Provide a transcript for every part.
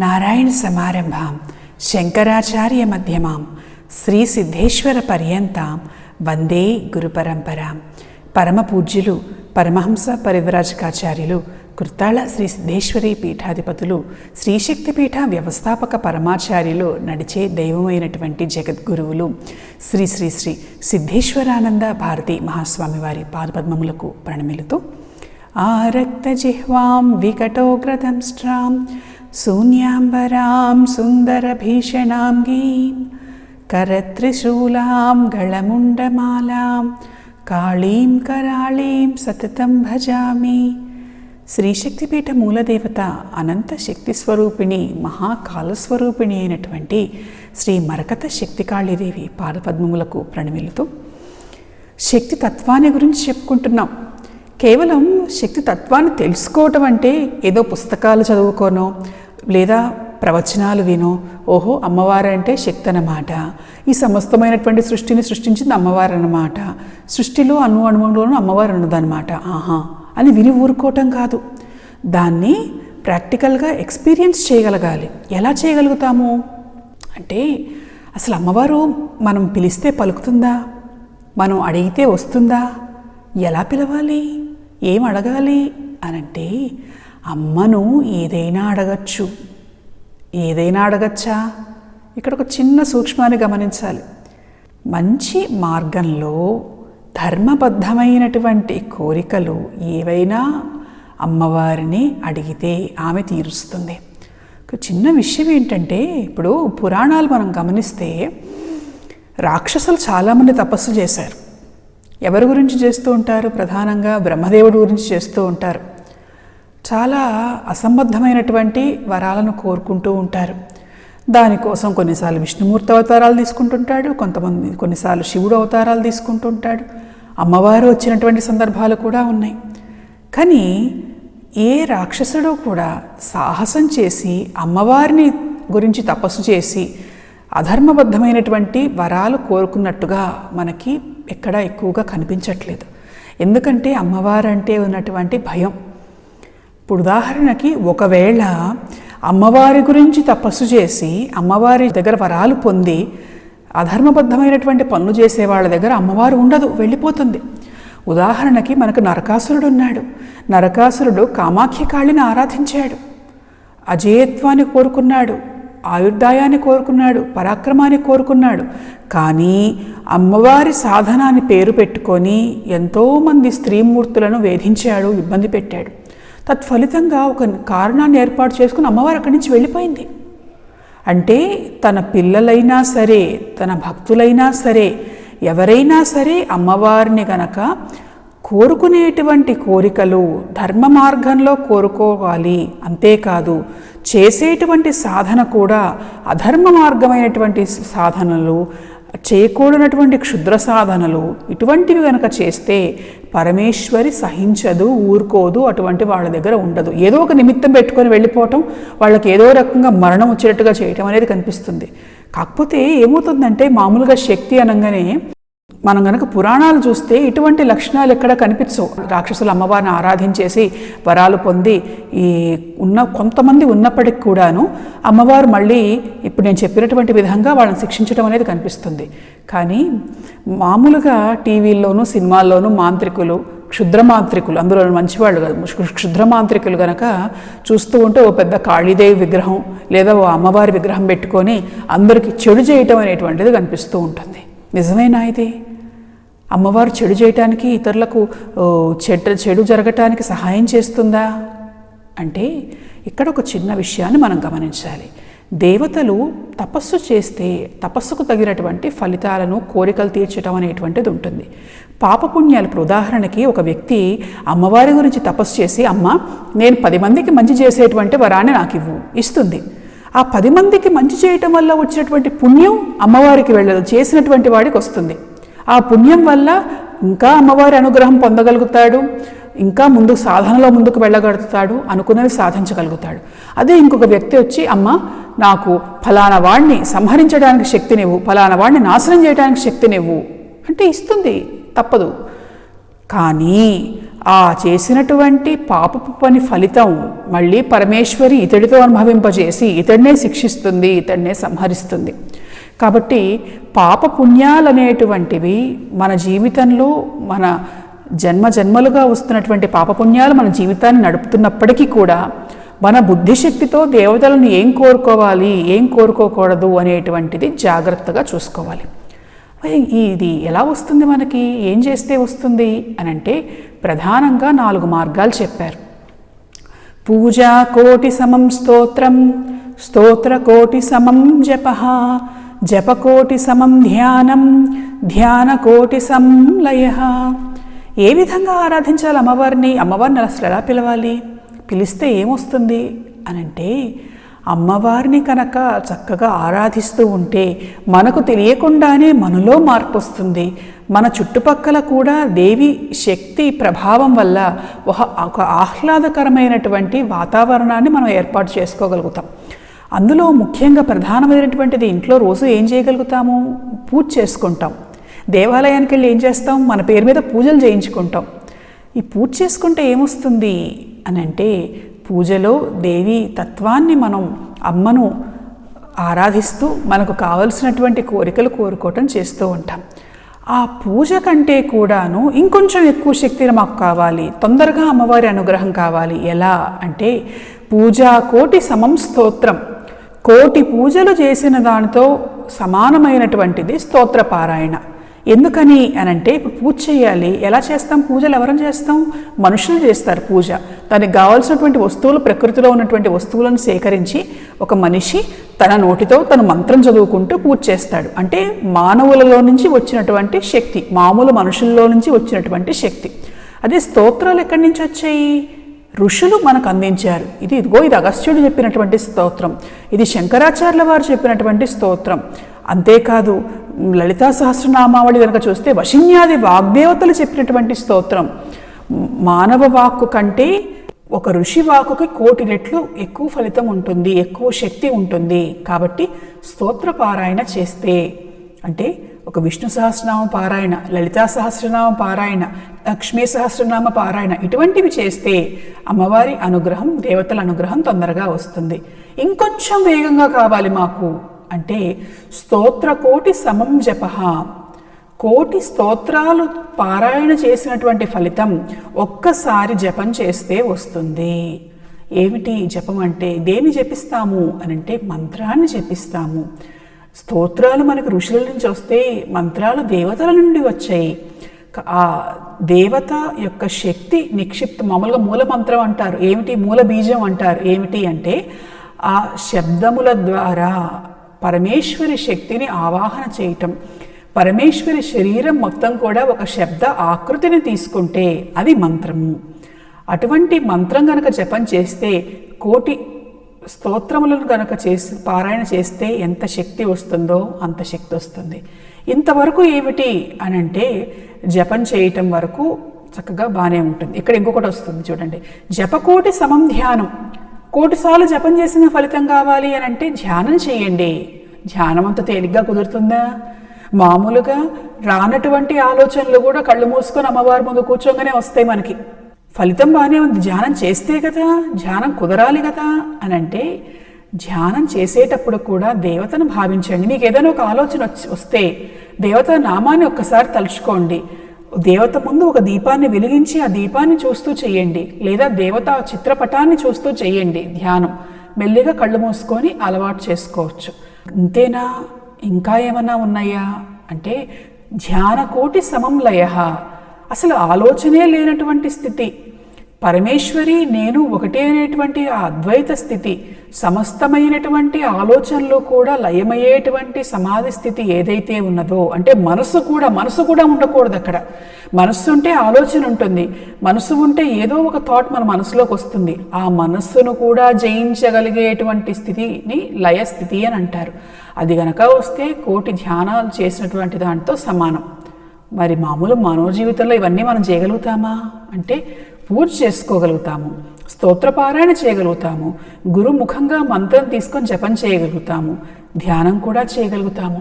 నారాయణ సమారంభాం శంకరాచార్య మధ్యమాం శ్రీ సిద్ధేశ్వర పర్యంతాం వందే గురు పరంపరాం. పరమ పూజ్యులు పరమహంస పరివ్రాజకాచార్యులు కృతాళ శ్రీ సిద్ధేశ్వరి పీఠాధిపతులు శ్రీశక్తి పీఠ వ్యవస్థాపక పరమాచార్యులు నడిచే దైవమైనటువంటి జగద్గురువులు శ్రీ శ్రీ శ్రీ సిద్ధేశ్వరానంద భారతి మహాస్వామి వారి పాదపద్మములకు ప్రణమిలుతూ ఆరక్తజిహ్వాం వికటోగ్రదంష్ట్రాం శూన్యాంబరాం సుందరభీషణాం గీం కరత్రిశూలాం గళముండమాలాం కాళీం కరాళీం సతతం భజామి. శ్రీశక్తిపీఠ మూలదేవత అనంత శక్తి స్వరూపిణి మహాకాలస్వరూపిణి అయినటువంటి శ్రీ మరకత శక్తికాళీదేవి పాదపద్మములకు ప్రణమిలుతూ శక్తి తత్వాన్ని గురించి చెప్పుకుంటున్నాం. కేవలం శక్తి తత్వాన్ని తెలుసుకోవటం అంటే ఏదో పుస్తకాలు చదువుకోనో లేదా ప్రవచనాలు వినో ఓహో అమ్మవారు అంటే శక్తి అన్నమాట ఈ సమస్తమైనటువంటి సృష్టిని సృష్టించింది అమ్మవారు అన్నమాట సృష్టిలో అణు అణువులోనూ అమ్మవారు ఉన్నదన్నమాట ఆహా అని విని ఊరుకోవటం కాదు. దాన్ని ప్రాక్టికల్గా ఎక్స్పీరియన్స్ చేయగలగాలి. ఎలా చేయగలుగుతాము? అంటే అసలు అమ్మవారు మనం పిలిస్తే పలుకుతుందా? మనం అడిగితే వస్తుందా? ఎలా పిలవాలి? ఏం అడగాలి? అనంటే అమ్మను ఏదైనా అడగచ్చు. ఏదైనా అడగచ్చా? ఇక్కడ ఒక చిన్న సూక్ష్మాన్ని గమనించాలి. మంచి మార్గంలో ధర్మబద్ధమైనటువంటి కోరికలు ఏవైనా అమ్మవారిని అడిగితే ఆమె తీరుస్తుంది. ఒక చిన్న విషయం ఏంటంటే ఇప్పుడు పురాణాలు మనం గమనిస్తే రాక్షసులు చాలామంది తపస్సు చేశారు. ఎవరి గురించి చేస్తూ ఉంటారు? ప్రధానంగా బ్రహ్మదేవుడి గురించి చేస్తూ ఉంటారు. చాలా అసంబద్ధమైనటువంటి వరాలను కోరుకుంటూ ఉంటారు. దానికోసం కొన్నిసార్లు విష్ణుమూర్తి అవతారాలు తీసుకుంటుంటాడు కొంతమంది కొన్నిసార్లు శివుడు అవతారాలు తీసుకుంటుంటాడు అమ్మవారు వచ్చినటువంటి సందర్భాలు కూడా ఉన్నాయి. కానీ ఏ రాక్షసుడు కూడా సాహసం చేసి అమ్మవారిని గురించి తపస్సు చేసి అధర్మబద్ధమైనటువంటి వరాలు కోరుకున్నట్టుగా మనకి ఎక్కడా ఎక్కువగా కనిపించట్లేదు. ఎందుకంటే అమ్మవారంటే ఉన్నటువంటి భయం. ఇప్పుడు ఉదాహరణకి ఒకవేళ అమ్మవారి గురించి తపస్సు చేసి అమ్మవారి దగ్గర వరాలు పొంది అధర్మబద్ధమైనటువంటి పనులు చేసే వాళ్ళ దగ్గర అమ్మవారు ఉండదు వెళ్ళిపోతుంది. ఉదాహరణకి మనకు నరకాసురుడు ఉన్నాడు. నరకాసురుడు కామాఖ్య కాళిని ఆరాధించాడు. అజేయత్వాన్ని కోరుకున్నాడు. ఆయుర్దాయాన్ని కోరుకున్నాడు పరాక్రమాన్ని కోరుకున్నాడు. కానీ అమ్మవారి సాధనాన్ని పేరు పెట్టుకొని ఎంతోమంది స్త్రీమూర్తులను వేధించాడు ఇబ్బంది పెట్టాడు. తత్ఫలితంగా ఒక కారణాన్ని ఏర్పాటు చేసుకుని అమ్మవారు అక్కడి నుంచి వెళ్ళిపోయింది. అంటే తన పిల్లలైనా సరే తన భక్తులైనా సరే ఎవరైనా సరే అమ్మవారిని గనక కోరుకునేటువంటి కోరికలు ధర్మ మార్గంలో కోరుకోవాలి అంతేకాదు చేసేటువంటి సాధన కూడా అధర్మ మార్గమైనటువంటి సాధనలు చేయకూడనటువంటి క్షుద్ర సాధనలు ఇటువంటివి కనుక చేస్తే పరమేశ్వరి సహించదు ఊరుకోదు అటువంటి వాళ్ళ దగ్గర ఉండదు. ఏదో ఒక నిమిత్తం పెట్టుకొని వెళ్ళిపోవటం వాళ్ళకి ఏదో రకంగా మరణం వచ్చేటట్టుగా చేయటం అనేది కనిపిస్తుంది. కాకపోతే ఏమవుతుందంటే మామూలుగా శక్తి అనగానే మనం కనుక పురాణాలు చూస్తే ఇటువంటి లక్షణాలు ఎక్కడ కనిపించవు. రాక్షసులు అమ్మవారిని ఆరాధించేసి వరాలు పొంది ఈ ఉన్న కొంతమంది ఉన్నప్పటికి కూడాను అమ్మవారు మళ్ళీ ఇప్పుడు నేను చెప్పినటువంటి విధంగా వాళ్ళని శిక్షించడం అనేది కనిపిస్తుంది. కానీ మామూలుగా టీవీల్లోనూ సినిమాల్లోనూ మాంత్రికులు క్షుద్రమాంత్రికులు అందులో మంచివాళ్ళు కాదు. క్షుద్ర మాంత్రికులు కనుక చూస్తూ ఉంటే ఓ పెద్ద కాళీదేవి విగ్రహం లేదా ఓ అమ్మవారి విగ్రహం పెట్టుకొని అందరికీ చెడు చేయటం అనేటువంటిది కనిపిస్తూ ఉంటుంది. నిజమేనా ఇది? అమ్మవారు చెడు చేయటానికి ఇతరులకు చెడ్డ చెడు జరగటానికి సహాయం చేస్తుందా? అంటే ఇక్కడ ఒక చిన్న విషయాన్ని మనం గమనించాలి. దేవతలు తపస్సు చేస్తే తపస్సుకు తగినటువంటి ఫలితాలను కోరికలు తీర్చడం అనేటువంటిది ఉంటుంది. పాపపుణ్యాలు ఇప్పుడు ఉదాహరణకి ఒక వ్యక్తి అమ్మవారి గురించి తపస్సు చేసి అమ్మ నేను పది మందికి మంచి చేసేటువంటి వరాన్ని నాకు ఇవ్వు ఇస్తుంది. ఆ పది మందికి మంచి చేయటం వల్ల వచ్చినటువంటి పుణ్యం అమ్మవారికి వెళ్ళదు చేసినటువంటి వాడికి వస్తుంది. ఆ పుణ్యం వల్ల ఇంకా అమ్మవారి అనుగ్రహం పొందగలుగుతాడు ఇంకా ముందు సాధనలో ముందుకు వెళ్ళగలుగుతాడు అనుకున్నవి సాధించగలుగుతాడు. అదే ఇంకొక వ్యక్తి వచ్చి అమ్మ నాకు ఫలానా వాడిని సంహరించడానికి శక్తినివ్వు ఫలానా వాడిని నాశనం చేయడానికి శక్తినివ్వు అంటే ఇస్తుంది తప్పదు. కానీ ఆ చేసినటువంటి పాపపు పని ఫలితం మళ్ళీ పరమేశ్వరి ఇతడితో అనుభవింపజేసి ఇతడినే శిక్షిస్తుంది ఇతడినే సంహరిస్తుంది. కాబట్టి పాప పుణ్యాలు అనేటువంటివి మన జీవితంలో మన జన్మ జన్మలుగా వస్తున్నటువంటి పాపపుణ్యాలు మన జీవితాన్ని నడుపుతున్నప్పటికీ కూడా మన బుద్ధిశక్తితో దేవతలను ఏం కోరుకోవాలి ఏం కోరుకోకూడదు అనేటువంటిది జాగ్రత్తగా చూసుకోవాలి. ఇది ఎలా వస్తుంది మనకి? ఏం చేస్తే వస్తుంది? అని అంటే ప్రధానంగా నాలుగు మార్గాలు చెప్పారు. పూజా కోటి సమం స్తోత్రం స్తోత్ర కోటి సమం జప జపకోటి సమం ధ్యానం ధ్యానకోటి సంలయ. ఏ విధంగా ఆరాధించాలి అమ్మవారిని? అమ్మవారిని అసలు ఎలా పిలవాలి? పిలిస్తే ఏమొస్తుంది? అని అంటే అమ్మవారిని కనుక చక్కగా ఆరాధిస్తూ ఉంటే మనకు తెలియకుండానే మనలో మార్పు వస్తుంది మన చుట్టుపక్కల కూడా దేవి శక్తి ప్రభావం వల్ల ఒక ఒక ఆహ్లాదకరమైనటువంటి వాతావరణాన్ని మనం ఏర్పాటు చేసుకోగలుగుతాం. అందులో ముఖ్యంగా ప్రధానమైనటువంటిది ఇంట్లో రోజు ఏం చేయగలుగుతాము? పూజ చేసుకుంటాం. దేవాలయానికి వెళ్ళి ఏం చేస్తాం? మన పేరు మీద పూజలు చేయించుకుంటాం. ఈ పూజ చేసుకుంటే ఏమొస్తుంది? అని అంటే పూజలో దేవి తత్వాన్ని మనం అమ్మను ఆరాధిస్తూ మనకు కావలసినటువంటి కోరికలు కోరుకోవటం చేస్తూ ఉంటాం. ఆ పూజ కంటే కూడాను ఇంకొంచెం ఎక్కువ శక్తిని మాకు కావాలి. తొందరగా అమ్మవారి అనుగ్రహం కావాలి. ఎలా? అంటే పూజా కోటి సమం స్తోత్రం. కోటి పూజలు చేసిన దానితో సమానమైనటువంటిది స్తోత్ర పారాయణ. ఎందుకని అని అంటే ఇప్పుడు పూజ చేయాలి. ఎలా చేస్తాం? పూజలు ఎవరని చేస్తాం? మనుషులు చేస్తారు పూజ. దానికి కావాల్సినటువంటి వస్తువులు ప్రకృతిలో ఉన్నటువంటి వస్తువులను సేకరించి ఒక మనిషి తన నోటితో తన మంత్రం చదువుకుంటూ పూజ చేస్తాడు. అంటే మానవులలో నుంచి వచ్చినటువంటి శక్తి మామూలు మనుషుల్లో నుంచి వచ్చినటువంటి శక్తి. అదే స్తోత్రాలు ఎక్కడి నుంచి వచ్చాయి? ఋషులు మనకు అందించారు. ఇది ఇదిగో ఇది అగస్త్యుడు చెప్పినటువంటి స్తోత్రం. ఇది శంకరాచార్యుల వారు చెప్పినటువంటి స్తోత్రం. అంతేకాదు లలితా సహస్రనామావళి కనుక చూస్తే వశిన్యాది వాగ్దేవతలు చెప్పినటువంటి స్తోత్రం. మానవ వాక్కు కంటే ఒక ఋషి వాక్కుకి కోటి రెట్లు ఎక్కువ ఫలితం ఉంటుంది ఎక్కువ శక్తి ఉంటుంది. కాబట్టి స్తోత్ర పారాయణ చేస్తే అంటే ఒక విష్ణు సహస్రనామ పారాయణ లలితా సహస్రనామ పారాయణ లక్ష్మీ సహస్రనామ పారాయణ ఇటువంటివి చేస్తే అమ్మవారి అనుగ్రహం దేవతల అనుగ్రహం తొందరగా వస్తుంది. ఇంకొంచెం వేగంగా కావాలి మాకు అంటే స్తోత్ర కోటి సమం జప. కోటి స్తోత్రాలు పారాయణ చేసినటువంటి ఫలితం ఒక్కసారి జపం చేస్తే వస్తుంది. ఏమిటి జపం అంటే దేని జపిస్తాము అని అంటే మంత్రాన్ని జపిస్తాము. స్తోత్రాలు మనకు ఋషుల నుంచి వస్తే మంత్రాలు దేవతల నుండి వచ్చాయి. ఆ దేవత యొక్క శక్తి నిక్షిప్త మామూలుగా మూల మంత్రం అంటారు. ఏమిటి? మూల బీజం అంటారు. ఏమిటి అంటే ఆ శబ్దముల ద్వారా పరమేశ్వరి శక్తిని ఆవాహన చేయటం. పరమేశ్వరి శరీరం మొత్తం కూడా ఒక శబ్ద ఆకృతిని తీసుకుంటే అది మంత్రము. అటువంటి మంత్రం కనుక జపం చేస్తే కోటి స్తోత్రములను కనుక చేసి పారాయణ చేస్తే ఎంత శక్తి వస్తుందో అంత శక్తి వస్తుంది. ఇంతవరకు ఏమిటి అని అంటే జపం చేయటం వరకు చక్కగా బాగానే ఉంటుంది. ఇక్కడ ఇంకొకటి వస్తుంది చూడండి. జపకోటి సమం ధ్యానం. కోటిసార్లు జపం చేసిన ఫలితం కావాలి అని అంటే ధ్యానం చేయండి. ధ్యానం అంత తేలిగ్గా కుదురుతుందా? మామూలుగా రానటువంటి ఆలోచనలు కూడా కళ్ళు మూసుకొని అమ్మవారి ముందు కూర్చోగానే వస్తాయి మనకి. ఫలితం బాగానే ఉంది. ధ్యానం చేస్తే కదా ధ్యానం కుదరాలి కదా అని అంటే ధ్యానం చేసేటప్పుడు కూడా దేవతను భావించండి. మీకు ఏదైనా ఒక ఆలోచన వస్తే దేవత నామాన్ని ఒక్కసారి తలుచుకోండి. దేవత ముందు ఒక దీపాన్ని వెలిగించి ఆ దీపాన్ని చూస్తూ చేయండి. లేదా దేవత చిత్రపటాన్ని చూస్తూ చేయండి ధ్యానం. మెల్లిగా కళ్ళు మూసుకొని అలవాటు చేసుకోవచ్చు. అంతేనా ఇంకా ఏమన్నా ఉన్నాయా? అంటే ధ్యాన కోటి సమం లయ. అసలు ఆలోచనే లేనటువంటి స్థితి. పరమేశ్వరి నేను ఒకటే అనేటువంటి ఆ అద్వైత స్థితి సమస్తమైనటువంటి ఆలోచనలు కూడా లయమయ్యేటువంటి సమాధి స్థితి ఏదైతే ఉన్నదో అంటే మనసు కూడా మనసు కూడా ఉండకూడదు అక్కడ. మనస్సు ఉంటే ఆలోచన ఉంటుంది. మనసు ఉంటే ఏదో ఒక థాట్ మన మనసులోకి వస్తుంది. ఆ మనస్సును కూడా జయించగలిగేటువంటి స్థితిని లయ స్థితి అని అంటారు. అది గనక వస్తే కోటి ధ్యానాలు చేసినటువంటి దాంతో సమానం. మరి మామూలు మానవ జీవితంలో ఇవన్నీ మనం చేయగలుగుతామా? అంటే పూజ చేసుకోగలుగుతాము స్తోత్రపారాయణ చేయగలుగుతాము గురుముఖంగా మంత్రం తీసుకొని జపం చేయగలుగుతాము ధ్యానం కూడా చేయగలుగుతాము.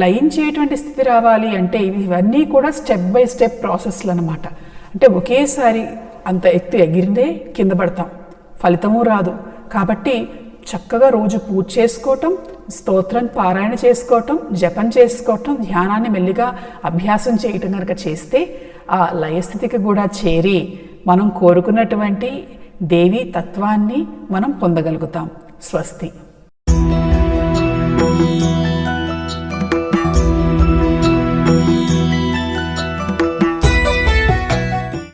లయించేటువంటి స్థితి రావాలి అంటే ఇవన్నీ కూడా స్టెప్ బై స్టెప్ ప్రాసెస్లు అనమాట అంటే ఒకేసారి అంత ఎత్తు ఎగిరిందే కింద పడతాం. ఫలితము రాదు. కాబట్టి చక్కగా రోజు పూజ చేసుకోవటం స్తోత్రం పారాయణ చేసుకోవటం జపం చేసుకోవటం ధ్యానాన్ని మెల్లిగా అభ్యాసం చేయటం కనుక చేస్తే ఆ లయస్థితికి కూడా చేరి మనం కోరుకున్నటువంటి దేవీ తత్వాన్ని మనం పొందగలుగుతాం. స్వస్తి.